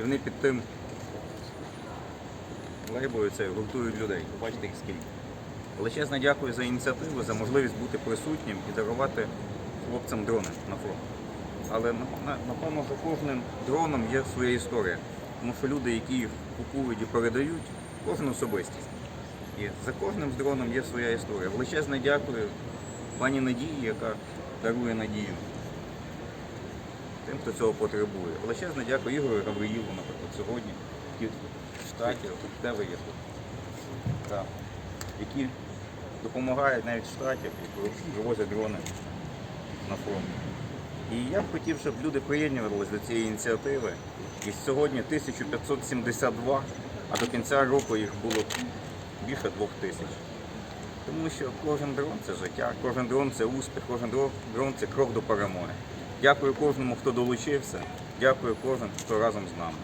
І вони під тим лейбою це гуртують людей. Бачите їх скільки. Величезне дякую за ініціативу, за можливість бути присутнім і дарувати хлопцям дрони на фронт. Але на- на- напевно за кожним дроном є своя історія. Тому що люди, які їх купують і передають, кожен особистість. І за кожним дроном є своя історія. Величезне дякую пані Надії, яка дарує надію тим, хто цього потребує. Величезне дякую Ігорю Гавриїлу, наприклад, сьогодні, які в штаті, де ви є тут, які допомагають навіть в штаті і привозять дрони на фронт. І я б хотів, щоб люди приєднувалися до цієї ініціативи. І сьогодні 1572, а до кінця року їх було більше двох тисяч. Тому що кожен дрон це життя, кожен дрон це успіх, кожен дрон це крок до перемоги. Дякую кожному, хто долучився. Дякую кожен, хто разом з нами.